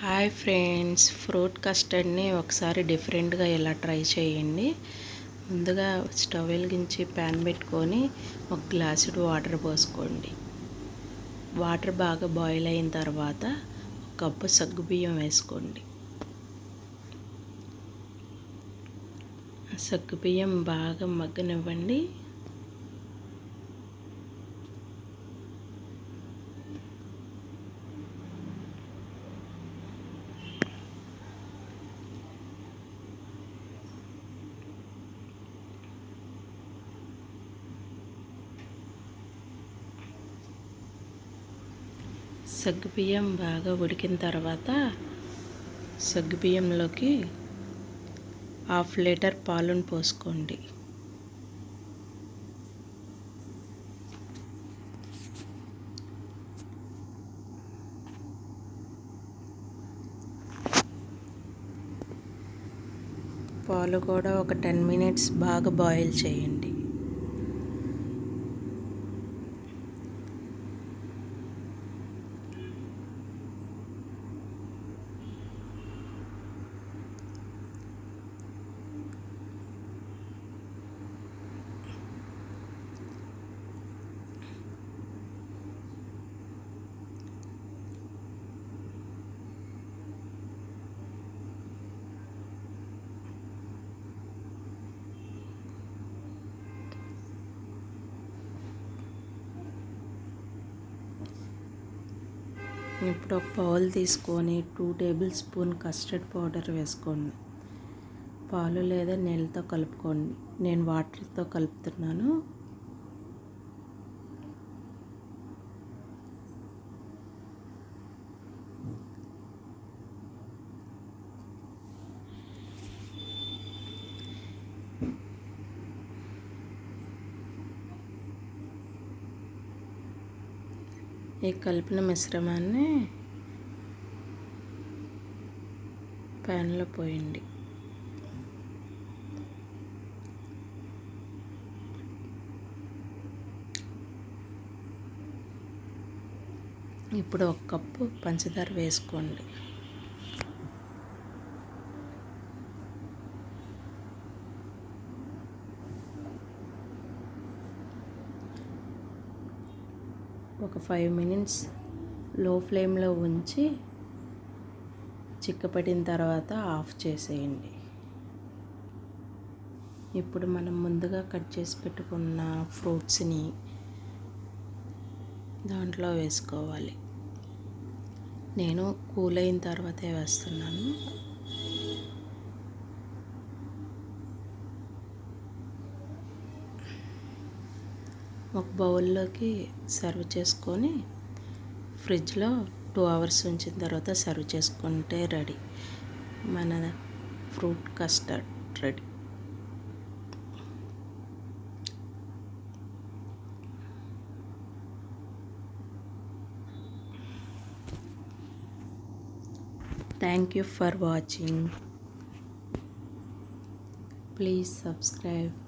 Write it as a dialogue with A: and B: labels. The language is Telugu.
A: హాయ్ ఫ్రెండ్స్ ఫ్రూట్ కస్టర్డ్ని ఒకసారి డిఫరెంట్గా ఎలా ట్రై చేయండి. ముందుగా స్టవ్ వెలిగించి ప్యాన్ పెట్టుకొని ఒక గ్లాసుడు వాటర్ పోసుకోండి. వాటర్ బాగా బాయిల్ అయిన తర్వాత ఒక కప్పు సగ్గుబియ్యం వేసుకోండి. సగ్గుబియ్యం బాగా మగ్గనివ్వండి. సగ్గుబియ్యం బాగా ఉడికిన తర్వాత సగ్గుబియ్యంలోకి హాఫ్ లీటర్ పాలను పోసుకోండి. పాలు కూడా ఒక టెన్ మినిట్స్ బాగా బాయిల్ చేయండి. ఇప్పుడు ఒక బౌల్ తీసుకొని two tablespoon custard powder వేసుకోండి. పాలు లేదా నీళ్ళతో కలుపుకోండి. నేను వాటర్తో కలుపుతున్నాను. ఈ కలిపిన మిశ్రమాన్ని ప్యాన్లో పోయండి. ఇప్పుడు ఒక కప్పు పంచదార వేసుకోండి. ఒక ఫైవ్ మినిట్స్లో ఫ్లేమ్లో ఉంచి చిక్కపడిన తర్వాత ఆఫ్ చేసేయండి. ఇప్పుడు మనం ముందుగా కట్ చేసి పెట్టుకున్న ఫ్రూట్స్ని దాంట్లో వేసుకోవాలి. నేను కూల్ అయిన తర్వాతే వేస్తున్నాను. ఒక బౌల్లోకి సర్వ్ చేసుకొని ఫ్రిడ్జ్లో టూ అవర్స్ ఉంచిన తర్వాత సర్వ్ చేసుకుంటే రెడీ. మన fruit custard ready. Thank you for watching please subscribe